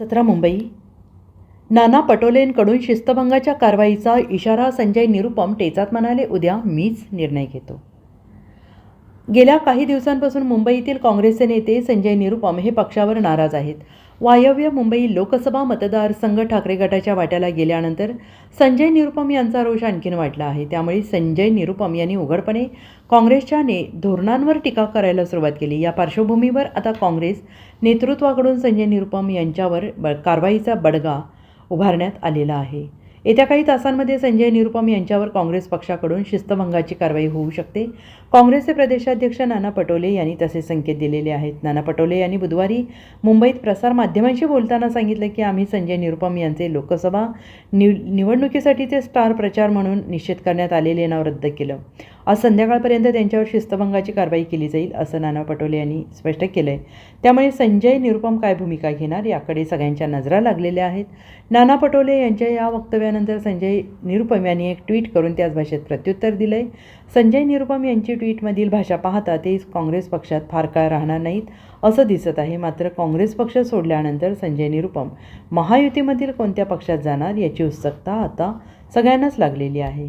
सतरा मुंबई. नाना पटोलेंकडून शिस्तभंगाच्या कारवाईचा इशारा संजय निरुपम टेचात म्हणाले उद्या मीच निर्णय घेतो. गेल्या काही दिवसांपासून मुंबईतील काँग्रेसचे नेते संजय निरुपम हे पक्षावर नाराज आहेत. वायव्य मुंबई लोकसभा मतदारसंघ ठाकरे गटाच्या वाट्याला गेल्यानंतर संजय निरुपम यांचा रोष आणखीन वाढला आहे. त्यामुळे संजय निरुपम यांनी उघडपणे काँग्रेसच्या ने धोरणांवर टीका करायला सुरुवात केली. या पार्श्वभूमीवर आता काँग्रेस नेतृत्वाकडून संजय निरुपम यांच्यावर ब कारवाईचा बडगा उभारण्यात आलेला आहे. येत्या काही तासांमध्ये संजय निरुपम यांच्यावर काँग्रेस पक्षाकडून शिस्तभंगाची कारवाई होऊ शकते. काँग्रेसचे प्रदेशाध्यक्ष नाना पटोले यांनी तसे संकेत दिलेले आहेत. नाना पटोले यांनी बुधवारी मुंबईत प्रसारमाध्यमांशी बोलताना सांगितलं की आम्ही संजय निरुपम यांचे लोकसभा निव निवडणुकीसाठीचे स्टार प्रचार म्हणून निश्चित करण्यात आलेले नाव रद्द केलं. आज संध्याकाळपर्यंत त्यांच्यावर शिस्तभंगाची कारवाई केली जाईल असं नाना पटोले यांनी स्पष्ट केलं आहे त्यामुळे संजय निरुपम काय भूमिका घेणार याकडे सगळ्यांच्या नजरा लागलेल्या आहेत. नाना पटोले यांच्या या वक्तव्यानंतर संजय निरुपम यांनी एक ट्विट करून त्याच भाषेत प्रत्युत्तर दिलं आहे संजय निरुपम यांची ट्विटमधील भाषा पाहता ते काँग्रेस पक्षात फार काळ राहणार नाहीत असं दिसत आहे. मात्र काँग्रेस पक्ष सोडल्यानंतर संजय निरुपम महायुतीमधील कोणत्या पक्षात जाणार याची उत्सुकता आता सगळ्यांनाच लागलेली आहे.